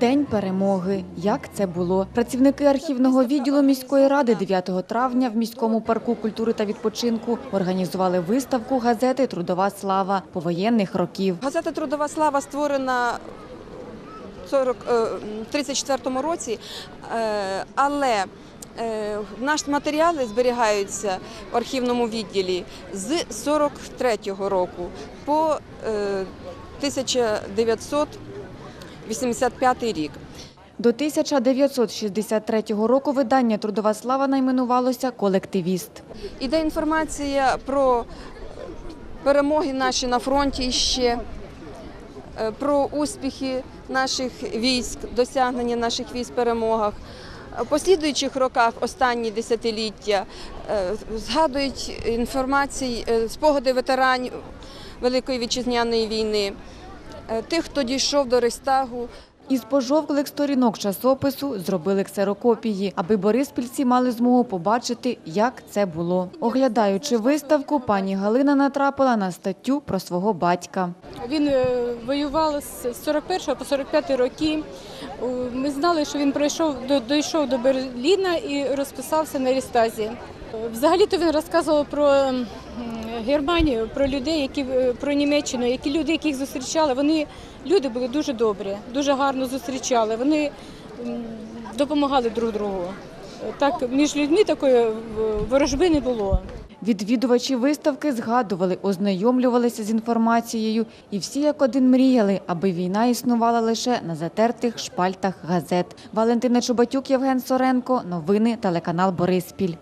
День перемоги. Як це було? Працівники архівного відділу міської ради 9 травня в міському парку культури та відпочинку організували виставку газети Трудова слава повоєнних років. Газета Трудова слава створена. в 1934 е, році, е, але е, наші матеріали зберігаються в архівному відділі з 1943 року по 1900 85 рік. До 1963 року видання Трудова слава найменувалося Колективіст. Іде інформація про перемоги наші на фронті ще, е, про успіхи наших військ, досягнення наших військ перемогах. В послідуючих роках останні десятиліття е, згадують інформації, е, спогади ветеранів Великої вітчизняної війни тих, хто дійшов до Рейстагу, Із пожовклих сторінок часопису зробили ксерокопії, аби бориспільці мали змогу побачити, як це було. Оглядаючи виставку, пані Галина натрапила на статтю про свого батька. Він е, воював з 41 по 45 роки. Ми знали, що він пройшов дійшов до Берліна і розписався на Рістазі. Взагалі-то він розказував про Германію, про людей, які е, про Німеччину, які люди, яких зустрічали. Вони люди були дуже добрі, дуже гарно зустрічали. Вони допомагали друг другу. Так між людьми такої е, ворожби не було. Відвідувачі виставки згадували, ознайомлювалися з інформацією, і всі як один мріяли, аби війна існувала лише на затертих шпальтах газет. Валентина Чубатюк, Євген Соренко. Новини телеканал Бориспіль.